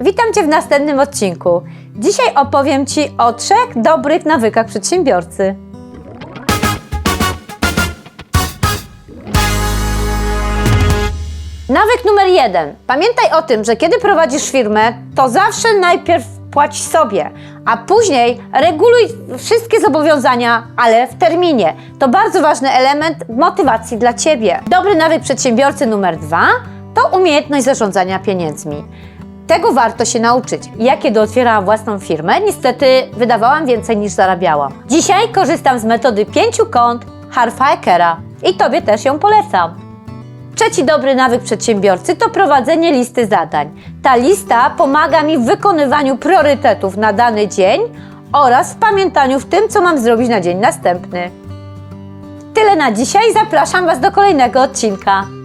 Witam Cię w następnym odcinku. Dzisiaj opowiem Ci o trzech dobrych nawykach przedsiębiorcy. Nawyk numer jeden. Pamiętaj o tym, że kiedy prowadzisz firmę, to zawsze najpierw płać sobie, a później reguluj wszystkie zobowiązania, ale w terminie. To bardzo ważny element motywacji dla Ciebie. Dobry nawyk przedsiębiorcy numer dwa to umiejętność zarządzania pieniędzmi. Tego warto się nauczyć. Ja kiedy otwierałam własną firmę, niestety wydawałam więcej niż zarabiałam. Dzisiaj korzystam z metody pięciu kont Harfaekera i Tobie też ją polecam. Trzeci dobry nawyk przedsiębiorcy to prowadzenie listy zadań. Ta lista pomaga mi w wykonywaniu priorytetów na dany dzień oraz w pamiętaniu w tym, co mam zrobić na dzień następny. Tyle na dzisiaj, zapraszam Was do kolejnego odcinka.